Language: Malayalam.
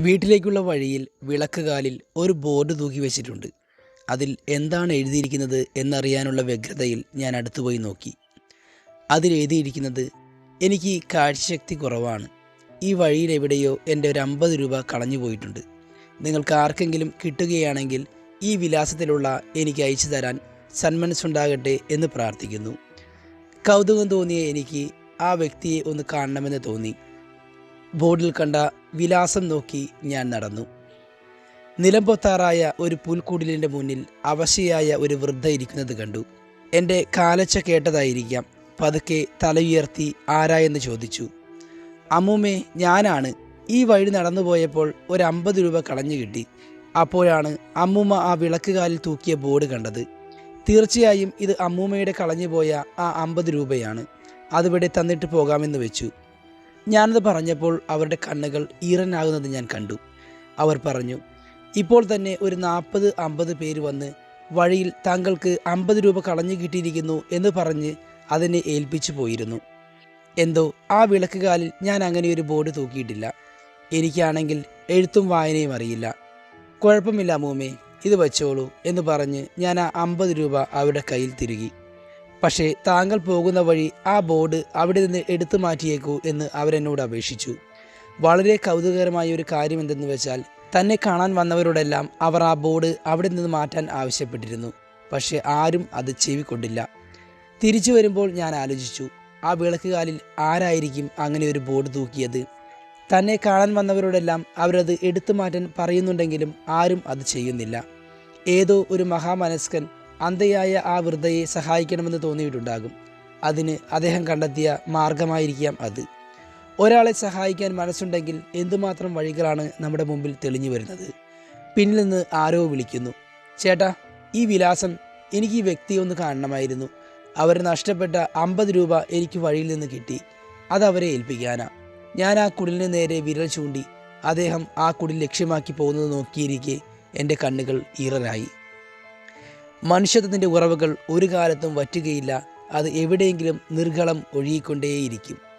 വീട്ടിലേക്കുള്ള വഴിയിൽ വിളക്ക് കാലിൽ ഒരു ബോർഡ് തൂക്കി വെച്ചിട്ടുണ്ട്. അതിൽ എന്താണ് എഴുതിയിരിക്കുന്നത് എന്നറിയാനുള്ള വ്യഗ്രതയിൽ ഞാൻ അടുത്തുപോയി നോക്കി. അതിൽ എഴുതിയിരിക്കുന്നത് എനിക്ക് കാഴ്ചശക്തി കുറവാണ്. ഈ വഴിയിൽ എവിടെയോ എന്റെ ഒരു അമ്പത് രൂപ കളഞ്ഞു പോയിട്ടുണ്ട്. നിങ്ങൾക്ക് ആർക്കെങ്കിലും കിട്ടുകയാണെങ്കിൽ ഈ വിലാസത്തിലുള്ള എനിക്ക് അയച്ചു തരാൻ സന്മനസ്സുണ്ടാകട്ടെ എന്ന് പ്രാർത്ഥിക്കുന്നു. കൗതുകം തോന്നിയ എനിക്ക് ആ വ്യക്തിയെ ഒന്ന് കാണണമെന്ന് തോന്നി. ബോർഡിൽ കണ്ട വിലാസം നോക്കി ഞാൻ നടന്നു. നിലമ്പൊത്താറായ ഒരു പുൽക്കൂടിലിന്റെ മുന്നിൽ അവശയായ ഒരു വൃദ്ധ ഇരിക്കുന്നത് കണ്ടു. എന്റെ കാലച്ച കേട്ടതായിരിക്കാം. പതുക്കെ തലയുയർത്തി ആരായെന്ന് ചോദിച്ചു. അമ്മൂമ്മേ ഞാനാണ്. ഈ വഴി നടന്നുപോയപ്പോൾ ഒരു അമ്പത് രൂപ കളഞ്ഞു കിട്ടി. അപ്പോഴാണ് അമ്മൂമ്മ ആ വിളക്കുകാലിൽ തൂക്കിയ ബോർഡ് കണ്ടത്. തീർച്ചയായും ഇത് അമ്മൂമ്മയുടെ കളഞ്ഞുപോയ ആ അമ്പത് രൂപയാണ്. അതിവിടെ തന്നിട്ട് പോകാമെന്ന് വെച്ചു. ഞാനത് പറഞ്ഞപ്പോൾ അവരുടെ കണ്ണുകൾ ഈറനാകുന്നത് ഞാൻ കണ്ടു. അവർ പറഞ്ഞു ഇപ്പോൾ തന്നെ ഒരു നാൽപ്പത് അമ്പത് പേര് വന്ന് വഴിയിൽ താങ്കൾക്ക് അമ്പത് രൂപ കളഞ്ഞു കിട്ടിയിരിക്കുന്നു എന്ന് പറഞ്ഞ് അതിനെ ഏൽപ്പിച്ചു പോയിരുന്നു. എന്തോ ആ വിളക്കുകാലിൽ ഞാൻ അങ്ങനെ ഒരു ബോർഡ് തൂക്കിയിട്ടില്ല. എനിക്കാണെങ്കിൽ എഴുത്തും വായനയും അറിയില്ല. കുഴപ്പമില്ല മൂമേ ഇത് വെച്ചോളൂ എന്ന് പറഞ്ഞ് ഞാൻ ആ അമ്പത് രൂപ അവരുടെ കയ്യിൽ തിരുകി. പക്ഷേ താങ്കൾ പോകുന്ന വഴി ആ ബോർഡ് അവിടെ നിന്ന് എടുത്തു മാറ്റിയേക്കൂ എന്ന് അവരെന്നോട് അപേക്ഷിച്ചു. വളരെ കൗതുകകരമായ ഒരു കാര്യം എന്തെന്ന് വെച്ചാൽ തന്നെ കാണാൻ വന്നവരോടെല്ലാം അവർ ആ ബോർഡ് അവിടെ നിന്ന് മാറ്റാൻ ആവശ്യപ്പെട്ടിരുന്നു. പക്ഷേ ആരും അത് ചെവിക്കൊണ്ടില്ല. തിരിച്ചു വരുമ്പോൾ ഞാൻ ആലോചിച്ചു ആ വിളക്കുകാലിൽ ആരായിരിക്കും അങ്ങനെ ഒരു ബോർഡ് തൂക്കിയത്? തന്നെ കാണാൻ വന്നവരോടെല്ലാം അവരത് എടുത്തു മാറ്റാൻ പറയുന്നുണ്ടെങ്കിലും ആരും അത് ചെയ്യുന്നില്ല. ഏതോ ഒരു മഹാമനസ്കൻ അന്ധയായ ആ വൃദ്ധയെ സഹായിക്കണമെന്ന് തോന്നിയിട്ടുണ്ടാകും. അതിന് അദ്ദേഹം കണ്ടെത്തിയ മാർഗമായിരിക്കാം അത്. ഒരാളെ സഹായിക്കാൻ മനസ്സുണ്ടെങ്കിൽ എന്തുമാത്രം വഴികളാണ് നമ്മുടെ മുമ്പിൽ തെളിഞ്ഞു വരുന്നത്? പിന്നിൽ നിന്ന് ആരോ വിളിക്കുന്നു. ചേട്ടാ ഈ വിലാസം എനിക്ക് ഈ വ്യക്തിയെ ഒന്ന് കാണണമായിരുന്നു. അവർ നഷ്ടപ്പെട്ട അമ്പത് രൂപ എനിക്ക് വഴിയിൽ നിന്ന് കിട്ടി. അത് അവരെ ഏൽപ്പിക്കാനാ. ഞാൻ ആ കുടിലിന് നേരെ വിരൽ ചൂണ്ടി അദ്ദേഹം ആ കുടിൽ ലക്ഷ്യമാക്കി പോകുന്നത് നോക്കിയിരിക്കെ എന്റെ കണ്ണുകൾ ഈറനായി മനുഷ്യത്വത്തിന്റെ ഉറവുകൾ ഒരു കാലത്തും വറ്റുകയില്ല. അത് എവിടെയെങ്കിലും നിർഗളം ഒഴുകിക്കൊണ്ടേയിരിക്കും.